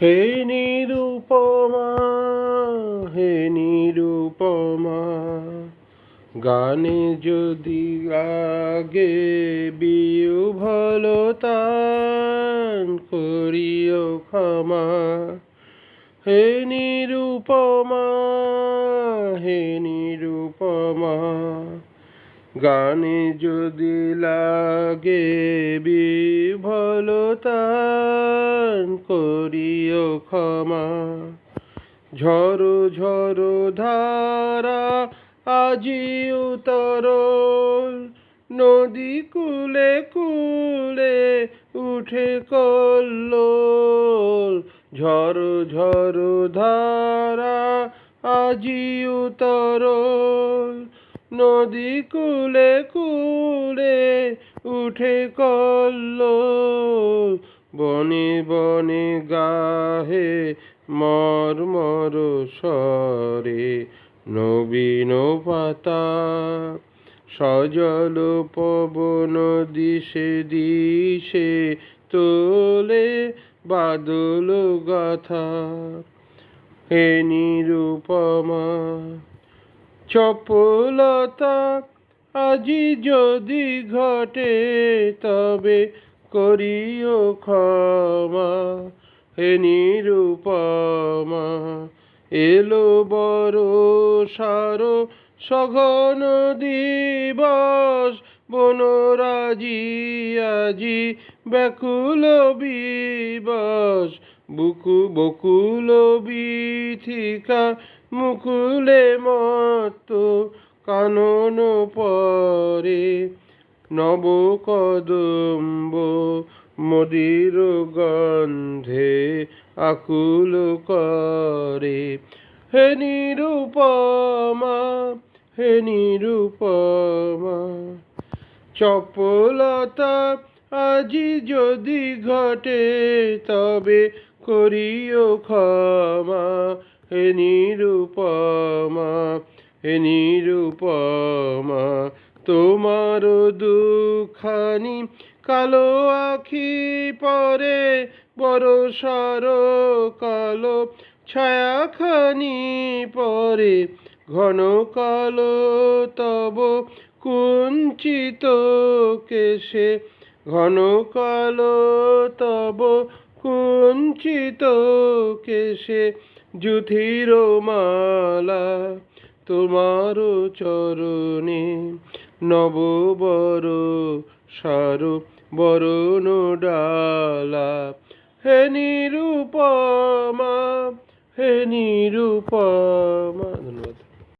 হে নিরুপমা হে নিরুপমা, গানে যদি লাগে বিউ ভালো তান করিও ক্ষমা। হে নিরুপমা হে নিরুপমা গানে যদি লাগে বিভলতান করিও ক্ষমা। ঝড়ো ঝড়ো ধারা আজি উতরল নদী কুলে কুলে উঠে কল্লোল। ঝড়ো ঝড়ো ধারা আজি উতরল নদী কুলে কুলে উঠে কল্ল, বনে বনে গাহে মর মর স্বরে নবীন পাতা সজল পবন দিশে দিশে তোলে বাদল গাথা। হে নিরুপমা চপলতা আজি যদি ঘটে, তবে করিও ক্ষমা হে নিরুপমা। এলো বড় সারো সঘন দিবস, বনরাজি আজি ব্যাকুল বিবস। বুকু বকুল বিথিকা মুকুলে মত কানন পরে নব কদম্ব মদির গন্ধে আকুল করে। হে নিরুপমা হে নিরুপমা, চপলতা আজি যদি ঘটে তবে করিও ক্ষমা। হে নিরুপমা হে নিরুপমা, তোমার দুখানি কালো আখি পরে বড় সর কালো ছায়াখানি পরে ঘন কালো তব কুঞ্চিত কেশে ঘন কালো তব কুঞ্চিত কেশে যুথির মালা তোমার চরণে নব বড় সার বরণ ডালা। হে নিরুপমা হে নিরুপমা।